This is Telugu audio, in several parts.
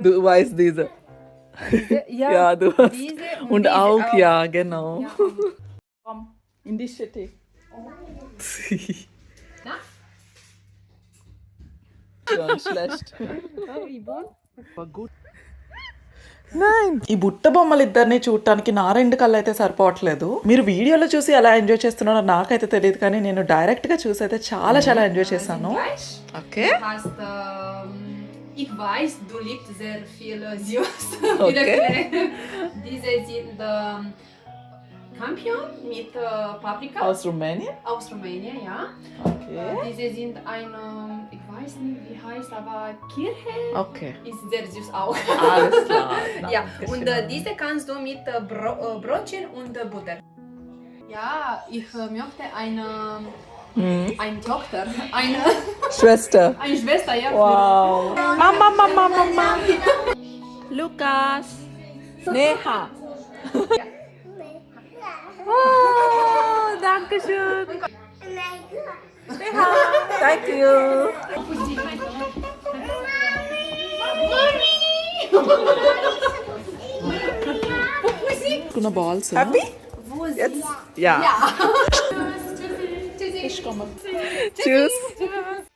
Du weißt diese. Ja, Ja, du hast. diese und, Und diese auch, auch. ja, genau. Ja. Komm, in die City. Na? Schon schlecht. War gut. ఈ బుట్ట బొమ్మలు ఇద్దరిని చూడటానికి నా రెండు కళ్ళు అయితే సరిపోవట్లేదు మీరు వీడియోలో చూసి ఎలా ఎంజాయ్ చేస్తున్నారో నాకైతే తెలియదు కానీ నేను డైరెక్ట్గా చూసి అయితే చాలా చాలా ఎంజాయ్ చేశాను. Okay ähm, ich weiß, du liebst sehr viel süß. Okay. Diese sind ähm, Campion mit äh, Paprika. Aus Rumänien? Aus Rumänien, ja. Okay. Äh, diese sind eine, ähm, ich weiß nicht wie heißt, aber Kirche. Okay. Ist sehr süß auch. Alles klar. ja, und äh, diese kannst du mit äh, Bro äh, Brötchen und äh, Butter. Ja, ich äh, möchte ähm, mhm. eine. Mhm. Eine Tochter, eine Schwester. eine Schwester, ja. Wow. Mama, Mama, Mama, Mama. Lukas. Neha. ja. Oh, danke schön. Thank you. Balls. Happy? Yes. Yeah. yeah.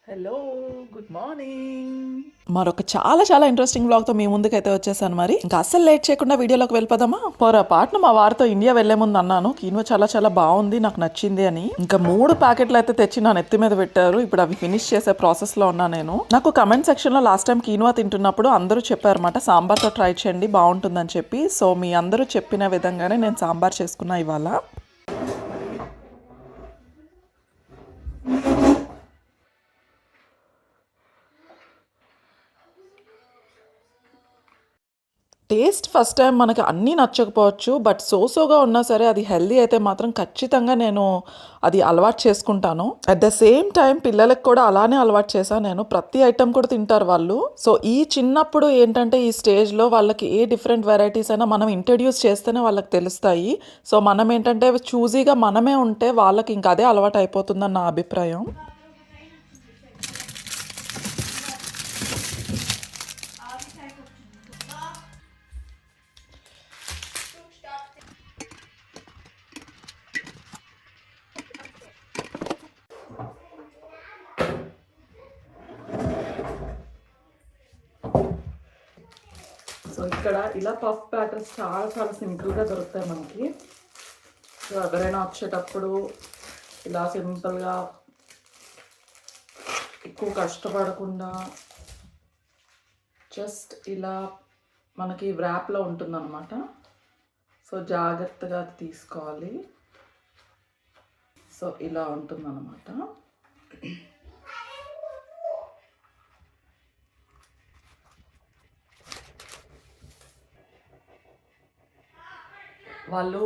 Hello. Good morning. మరొక చాలా చాలా ఇంట్రెస్టింగ్ బ్లాగ్తో మీ ముందుకైతే వచ్చేసాను మరి. ఇంకా అస్సలు లేట్ చేయకుండా వీడియోలోకి వెళ్ళిపోదామా? పొరపాటున మా వారితో ఇండియా వెళ్ళే ముందు అన్నాను. కీనో చాలా చాలా బాగుంది నాకు నచ్చింది అని. ఇంకా మూడు ప్యాకెట్లు అయితే తెచ్చి నా నెత్తి మీద పెట్టారు. ఇప్పుడు అవి ఫినిష్ చేసే ప్రాసెస్లో ఉన్నా నేను. నాకు కమెంట్ సెక్షన్లో లాస్ట్ టైం కీన్వా తింటున్నప్పుడు అందరూ చెప్పారన్నమాట సాంబార్తో ట్రై చేయండి బాగుంటుందని చెప్పి. సో మీ అందరూ చెప్పిన విధంగానే నేను సాంబార్ చేసుకున్నా ఇవాళ. టేస్ట్ ఫస్ట్ టైం మనకి అన్నీ నచ్చకపోవచ్చు బట్ సోసోగా ఉన్నా సరే అది హెల్దీ అయితే మాత్రం ఖచ్చితంగా నేను అది అలవాటు చేసుకుంటాను. అట్ ద సేమ్ టైం పిల్లలకు కూడా అలానే అలవాటు చేశాను నేను. ప్రతి ఐటెం కూడా తింటారు వాళ్ళు. సో ఈ చిన్నప్పుడు ఏంటంటే ఈ స్టేజ్లో వాళ్ళకి ఏ డిఫరెంట్ వెరైటీస్ అయినా మనం ఇంట్రడ్యూస్ చేస్తేనే వాళ్ళకి తెలుస్తాయి. సో మనం ఏంటంటే చూజీగా మనమే ఉంటే వాళ్ళకి ఇంకా అదే అలవాటు అయిపోతుందని నా అభిప్రాయం. ఇలా పఫ్ ప్యాటర్న్స్ చాలా చాలా సింపుల్గా దొరుకుతాయి మనకి. సో ఎవరైనా వచ్చేటప్పుడు ఇలా సింపుల్గా ఎక్కువ కష్టపడకుండా జస్ట్ ఇలా మనకి వ్రాప్లో ఉంటుందన్నమాట. సో జాగ్రత్తగా తీసుకోవాలి. సో ఇలా ఉంటుందన్నమాట. వాళ్ళు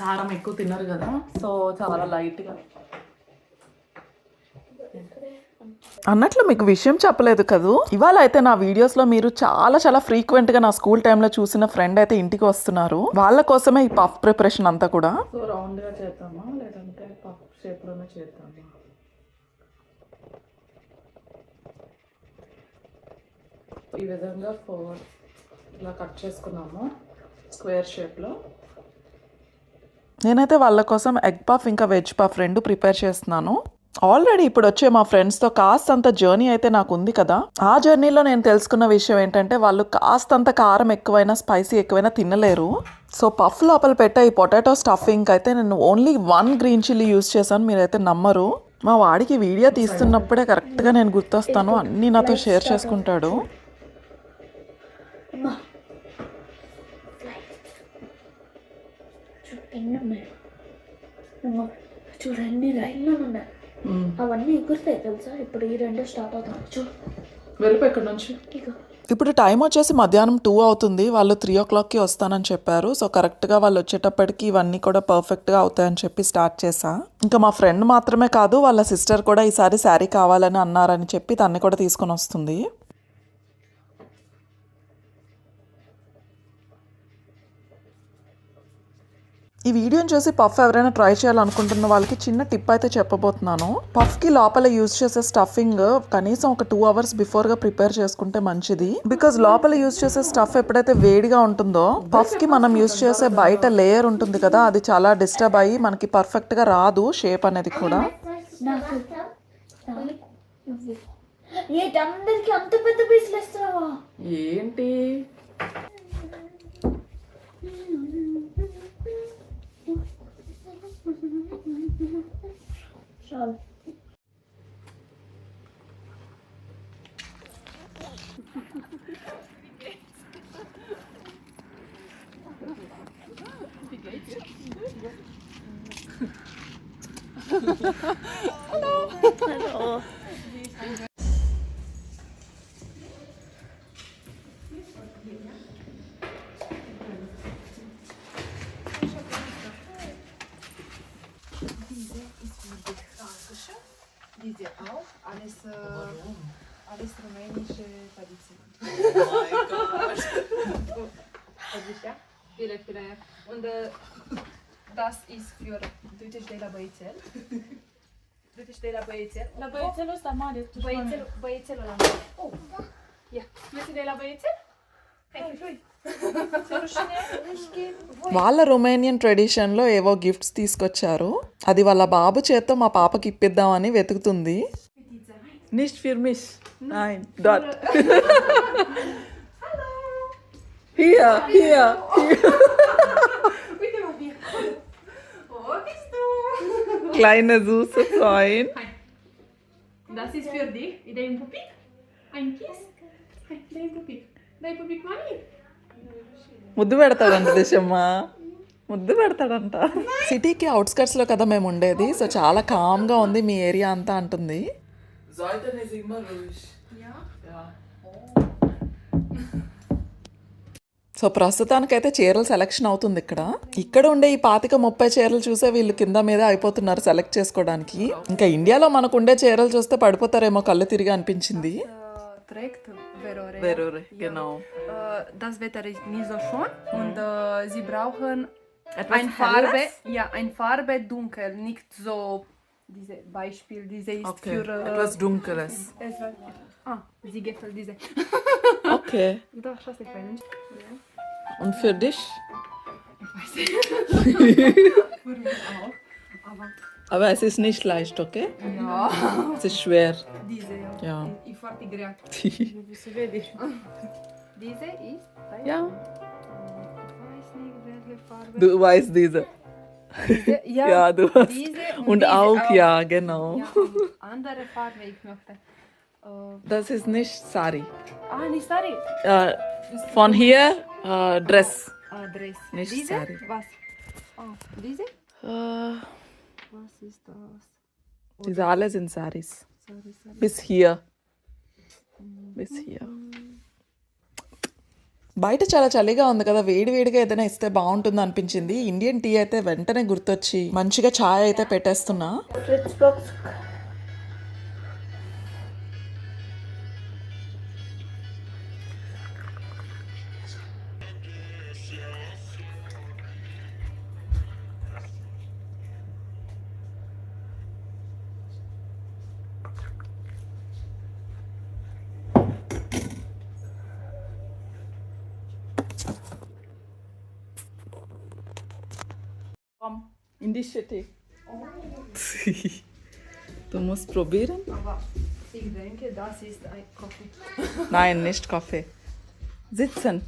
కారం ఎక్కువ తినరు కదా సో చాలా లైట్గా అన్నట్లు మీకు విషయం చెప్పలేదు కదూ? ఇవాళ అయితే నా వీడియోస్లో మీరు చాలా చాలా ఫ్రీక్వెంట్గా నా స్కూల్ టైంలో చూసిన ఫ్రెండ్ అయితే ఇంటికి వస్తున్నారు. వాళ్ళ కోసమే ఈ పఫ్ ప్రిపరేషన్ అంతా కూడా. సో రౌండ్గా చేద్దామా? లేదంటే పఫ్ షేప్లోనే చేద్దామా? ఈ విధంగా ఫోర్ ఇలా కట్ చేసుకున్నాము. స్క్వేర్ షేప్లో. నేనైతే వాళ్ళ కోసం ఎగ్ పఫ్ ఇంకా వెజ్ పఫ్ రెండు ప్రిపేర్ చేస్తున్నాను. ఆల్రెడీ ఇప్పుడు వచ్చే మా ఫ్రెండ్స్తో కాస్తంత జర్నీ అయితే నాకు ఉంది కదా. ఆ జర్నీలో నేను తెలుసుకున్న విషయం ఏంటంటే వాళ్ళు కాస్తంత కారం ఎక్కువైనా స్పైసీ ఎక్కువైనా తినలేరు. సో పఫ్ లోపల పెట్టే ఈ పొటాటో స్టఫింగ్ అయితే నేను only one green chilli use చేశాను మీరైతే నమ్మరు. మా వాడికి వీడియో తీస్తున్నప్పుడే కరెక్ట్గా నేను గుర్తొస్తాను అన్నీ నాతో షేర్ చేసుకుంటాడు. ఎన్ని ఉన్నాయి ఇంకో చూడు ఎన్ని లైన్లు ఉన్నాయి అవన్నీ ఎగురుతాయి తెలుసా? ఇప్పుడు ఈ రెండు స్టార్ట్ అవుతాయి. చూడు. వెళ్ళిపో ఇక్కడ నుంచి. ఇక ఇప్పుడు టైం వచ్చేసి మధ్యాహ్నం టూ అవుతుంది. వాళ్ళు త్రీ ఓ క్లాక్కి వస్తానని చెప్పారు. సో కరెక్ట్గా వాళ్ళు వచ్చేటప్పటికి ఇవన్నీ కూడా పర్ఫెక్ట్గా అవుతాయని చెప్పి స్టార్ట్ చేసా ఇంకా మా ఫ్రెండ్ మాత్రమే కాదు వాళ్ళ సిస్టర్ కూడా ఈసారి శారీ కావాలని అన్నారని చెప్పి తన్ని కూడా తీసుకొని వస్తుంది. ఈ వీడియోని చూసి పఫ్ ఎవరైనా ట్రై చేయాలనుకుంటున్న వాళ్ళకి చిన్న టిప్ అయితే చెప్పబోతున్నాను. పఫ్కి లోపల యూజ్ చేసే స్టఫింగ్ కనీసం ఒక టూ అవర్స్ బిఫోర్గా ప్రిపేర్ చేసుకుంటే మంచిది. బికాజ్ లోపల యూజ్ చేసే స్టఫ్ ఎప్పుడైతే వేడిగా ఉంటుందో పఫ్కి మనం యూజ్ చేసే బయట లేయర్ ఉంటుంది కదా అది చాలా డిస్టర్బ్ అయ్యి మనకి పర్ఫెక్ట్గా రాదు షేప్ అనేది కూడా. ఏంటి? Auch, alles, äh, alles rumänische Tradition. Sicher? Viele, viele. Und äh, das ist für Deutsche de la Băițel. Deutsche de la Băițel. La Băiețelul ăsta mare, tu Băiețel, băiețelul ăla. Oh, ia. Mersi de la Băiețel? Hai, voi. వాళ్ళ రొమేనియన్ ట్రెడిషన్లో ఏవో గిఫ్ట్స్ తీసుకొచ్చారు అది వాళ్ళ బాబు చేత్తో మా పాపకి ఇప్పిద్దామని వెతుకుతుంది నిస్ట్ ఫిర్ మిస్ నైన్ డాట్ హియర్ హియర్ Uite mă bine. Oh, bist du? kleine süße Freund. Das ist für dich. Un pupic? Ein Kiss? Un pupic. Dai pupic, mami? ముద్దు పెడతాడంట దిశమ్మ ముద్దు పెడతాడంట సిటీకి అవుట్స్కట్స్లో కదా మేము ఉండేది సో చాలా కామ్గా ఉంది మీ ఏరియా అంతా అంటుంది Seiten ist immer ruhig. Ja? Ja. So oh. ప్రస్తుతానికి అయితే చీరలు సెలెక్షన్ అవుతుంది ఇక్కడ. ఇక్కడ ఉండే ఈ పాతిక ముప్పై చీరలు చూసే వీళ్ళు కింద మీద అయిపోతున్నారు సెలెక్ట్ చేసుకోవడానికి. ఇంకా ఇండియాలో మనకు ఉండే చీరలు చూస్తే పడిపోతారేమో కళ్ళు తిరిగి అనిపించింది. Ein Farbe, ja, ein Farbe dunkel, nicht so diese Beispiel, diese ist für äh, dunkles. es war, ah, sie gefällt diese. Okay. Da, schau dir fein. Und für dich? Für mich auch. Aber Aber es ist nicht leicht, okay? ja, Es ist schwer. diese ja. Ja. Ich, ich fand die. Diese ist Ja. Ich weiß nicht, welche Farbe. Du weißt diese. Diese, ja, Ja, du hast. diese Und diese auch, ja, genau. Ja, und andere Farbe ich möchte. Äh, Das ist nicht sari. ah, nicht sorry. Äh, von hier äh, Dress. Ah, Dress. Nicht diese? Sari. Was? Oh, diese? Äh, Was ist das? diese alle sind Saris. Sorry, sorry. Bis hier. Bis hier. బయట చాలా చలిగా ఉంది కదా వేడి వేడిగా ఏదైనా ఇస్తే బాగుంటుంది అనిపించింది. ఇండియన్ టీ అయితే వెంటనే గుర్తొచ్చి మంచిగా ఛాయ్ అయితే పెట్టేస్తున్నా. Komm, in die City. du musst probieren? Aber ich denke, das ist ein Kaffee. Nein, nicht Kaffee. Sitzen.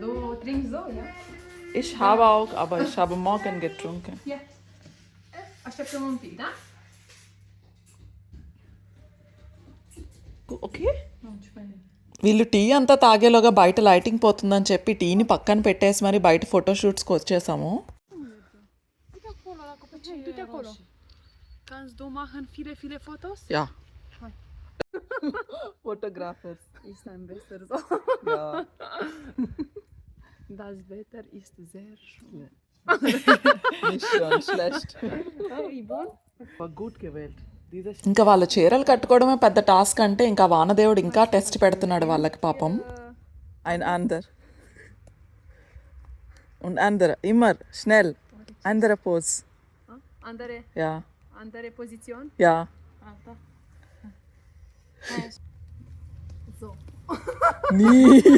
Du trinkst so, ja? Ich habe auch, aber ich habe morgen getrunken. Ia. Așteptăm un pic, da? Okay వీళ్ళు టీ అంతా తాగేలోగా బయట లైటింగ్ పోతుందని చెప్పి టీని పక్కన పెట్టేసి మరి బయట ఫోటోషూట్స్కి వచ్చేసాము Du de acolo. Kannst du machen viele, viele Fotos? Yeah photographers Ist ein besser so. యా Das Wetter ist sehr schön. nicht schon schlecht Ibon? war gut gewählt ఇంకా వాళ్ళ చీరలు కట్టుకోవడమే పెద్ద టాస్క్ అంటే ఇంకా వానదేవుడు ఇంకా టెస్ట్ పెడుతున్నాడు వాళ్ళకి పాపం ఆయన అందర్ Und andere, immer, schnell. Andere Pose. Andere, Ja, andere Position? Ja. So. Nie.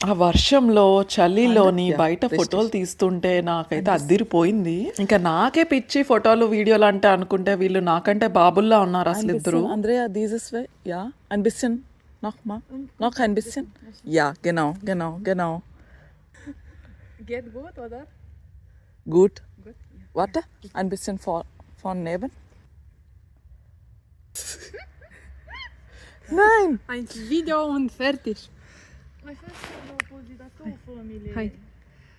ఆ వర్షంలో చలిలోని బయట ఫోటోలు తీస్తుంటే నాకైతే అద్దిరిపోయింది ఇంకా నాకే పిచ్చి ఫోటోలు వీడియోలు అంటే అనుకుంటే వీళ్ళు నాకంటే బాబుల్లా ఉన్నారు అసలు ఇద్దరు. గుడ్ warte, ein bisschen vor, von neben. Nein, Ein Video und fertig. Hai.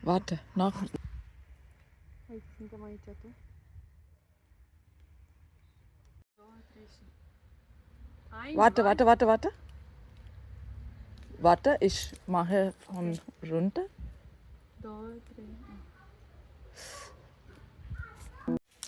warte, noch, Hai, suntem aici tu. Warte, warte, warte, warte. Warte, ich mache von runter. două, trei.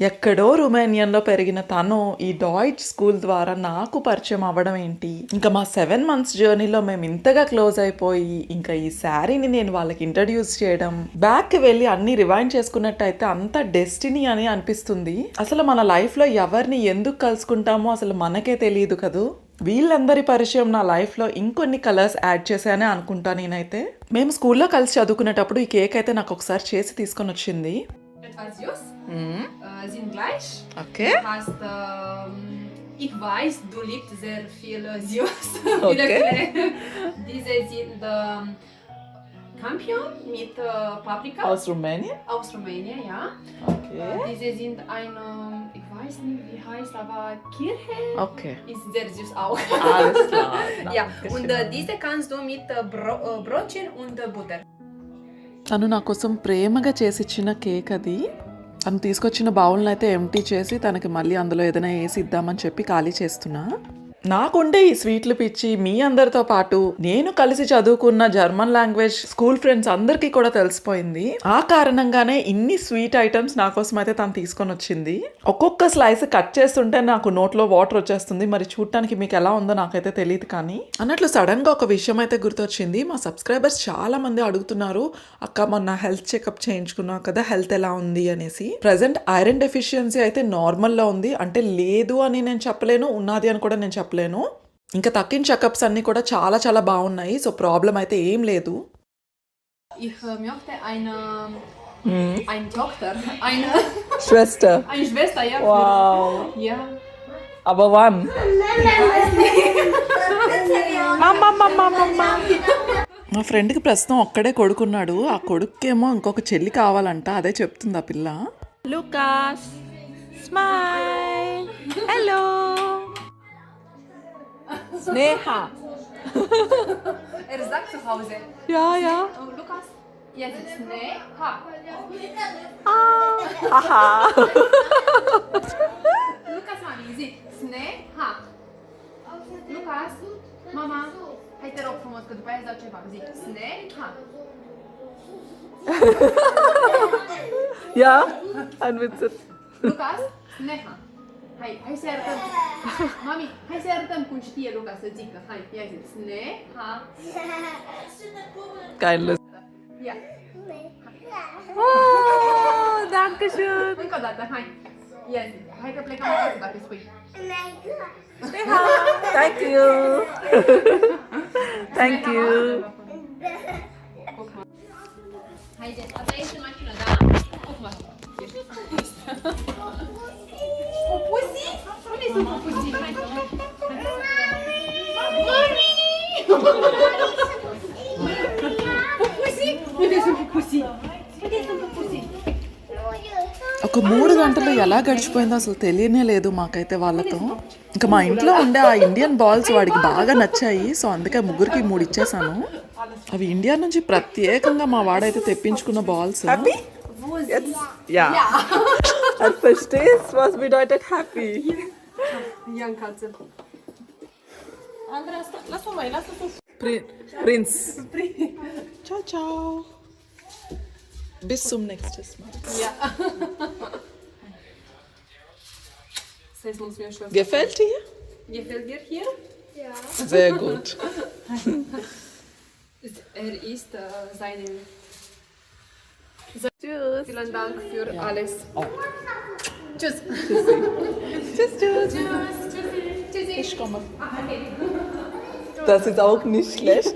ఎక్కడో రుమేనియన్లో పెరిగిన తను ఈ డాయిట్ స్కూల్ ద్వారా నాకు పరిచయం అవ్వడం ఏంటి? ఇంకా మా సెవెన్ మంత్స్ జర్నీలో మేము ఇంతగా క్లోజ్ అయిపోయి ఇంకా ఈ శారీని నేను వాళ్ళకి ఇంట్రడ్యూస్ చేయడం బ్యాక్కి వెళ్ళి అన్ని రివైండ్ చేసుకున్నట్టయితే అంత డెస్టినీ అని అనిపిస్తుంది. అసలు మన లైఫ్లో ఎవరిని ఎందుకు కలుసుకుంటామో అసలు మనకే తెలియదు కదూ? వీళ్ళందరి పరిచయం నా లైఫ్లో ఇంకొన్ని కలర్స్ యాడ్ చేశానే అనుకుంటా నేనైతే. మేము స్కూల్లో కలిసి చదువుకునేటప్పుడు ఈ కేక్ అయితే నాకు ఒకసారి చేసి తీసుకొని వచ్చింది. sind gleich. Okay Du hast, ähm, ich weiß, du liebst sehr viel äh, süß. Okay. Viele- Diese sind ähm, Campion mit äh, Paprika Aus Rumänien? aus Rumänien, ja. Okay. Äh, diese sind ein, ähm, ich weiß nicht wie heißt, aber Kirche Okay. ist sehr süß auch. Alles klar. ja, und äh, diese kannst du mit äh, Bro äh, Brötchen und äh, Butter. తను నా కోసం ప్రేమగా చేసిచ్చిన కేక్ అది తను తీసుకొచ్చిన బౌల్ని అయితే ఎంటీ చేసి తనకి మళ్ళీ అందులో ఏదైనా వేసి ఇద్దామని చెప్పి ఖాళీ చేస్తున్నా. నాకుండే ఈ స్వీట్లు పిచ్చి మీ అందరితో పాటు నేను కలిసి చదువుకున్న జర్మన్ లాంగ్వేజ్ స్కూల్ ఫ్రెండ్స్ అందరికీ కూడా తెలిసిపోయింది. ఆ కారణంగానే ఇన్ని స్వీట్ ఐటమ్స్ నా కోసం అయితే తను తీసుకొని వచ్చింది. ఒక్కొక్క స్లైస్ కట్ చేస్తుంటే నాకు నోట్లో వాటర్ వచ్చేస్తుంది. మరి చూడటానికి మీకు ఎలా ఉందో నాకైతే తెలియదు కానీ అన్నట్లు సడన్గా ఒక విషయం అయితే గుర్తొచ్చింది. మా సబ్స్క్రైబర్స్ చాలా మంది అడుగుతున్నారు అక్క మొన్న హెల్త్ చెకప్ చేయించుకున్నావు కదా హెల్త్ ఎలా ఉంది? అనేసి. ప్రజెంట్ ఐరన్ డెఫిషియన్సీ అయితే నార్మల్లో ఉంది. అంటే లేదు అని నేను చెప్పలేను ఉన్నది అని కూడా నేను చెప్పలేను. ఇంకా తక్కిన చెకప్స్ అన్ని కూడా చాలా చాలా బాగున్నాయి. సో ప్రాబ్లం అయితే ఏం లేదు. Ich möchte eine, eine Tochter, eine, శ్వెస్టర్ eine Schwester, ja. für- Ja. aber wann? మా ఫ్రెండ్కి ప్రస్తుతం ఒక్కడే కొడుకున్నాడు. ఆ కొడుకేమో ఇంకొక చెల్లి కావాలంట. అదే చెప్తుంది ఆ పిల్ల? Lukas, smile. Hello. Nee, Exact er is dat. Ja, ja. Oh, Lucas, jij zegt nee, ha. Ah, ah. haha. Lucas, mami, je ziet nee, ha. Lucas, mama, hij erop van wat ik erbij heb, dat je van ziet nee, ha. ja, en met. Lucas, nee. Zi, sne, ha. యా అనిపించదు Lucas, Neha. Hai, hai să arătăm. Mami, hai să arătăm cum știe Lucas să zică. Hai, ia zi. Sneha. కైండ్ Ia. Oh, danke schön. Încă o dată, hai. Ia zi. Hai că plecăm acasă dacă spui. Thank you thank you Hai, zi. Asta este în mașină, da. Ocuma. ఒక మూడు గంటలు ఎలా గడిచిపోయిందో అసలు తెలియనే లేదు మాకైతే వాళ్ళతో. ఇంకా మా ఇంట్లో ఉండే ఆ ఇండియన్ బాల్స్ వాడికి బాగా నచ్చాయి. సో అందుకే ముగ్గురికి మూడు ఇచ్చేసాను. అవి ఇండియా నుంచి ప్రత్యేకంగా మా వాడైతే తెప్పించుకున్న balls Wo sie Jetzt, ja. ja. Jetzt verstehst was bedeutet happy. Jankatzen. Andreas, lass doch mal, lass uns. Prin Prinz. Ciao, ciao. Bis zum nächsten Mal. Ja. Gefällt dir? Gefällt dir hier? Ja. Sehr gut. er ist äh, seine Tschüss. Vielen Dank für alles. Tschüss. Tschüss, tschüss. Ich komme. Das ist auch nicht schlecht.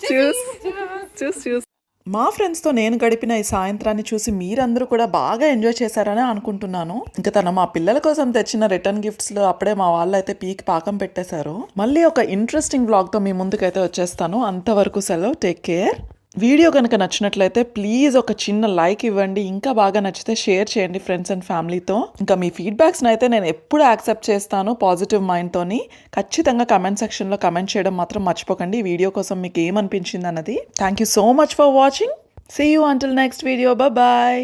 Tschüss. Tschüss, tschüss. మా ఫ్రెండ్స్తో నేను గడిపిన ఈ సాయంత్రాన్ని చూసి మీరందరూ కూడా బాగా ఎంజాయ్ చేశారని అనుకుంటున్నాను ఇంకా తన మా పిల్లల కోసం తెచ్చిన రిటర్న్ గిఫ్ట్స్లో అప్పుడే మా వాళ్ళు అయితే పీక్ పాకం పెట్టేశారు మళ్ళీ ఒక ఇంట్రెస్టింగ్ వ్లాగ్తో మీ ముందుకైతే వచ్చేస్తాను అంతవరకు సెలవు టేక్ కేర్ వీడియో కనుక నచ్చినట్లయితే ప్లీజ్ ఒక చిన్న లైక్ ఇవ్వండి ఇంకా బాగా నచ్చితే షేర్ చేయండి ఫ్రెండ్స్ అండ్ ఫ్యామిలీతో. ఇంకా మీ ఫీడ్బ్యాక్స్ని అయితే నేను ఎప్పుడు యాక్సెప్ట్ చేస్తాను పాజిటివ్ మైండ్తోని ఖచ్చితంగా కమెంట్ సెక్షన్లో కమెంట్ చేయడం మాత్రం మర్చిపోకండి ఈ వీడియో కోసం మీకు ఏమనిపించింది అన్నది. Thank you so much for watching see you until next video bye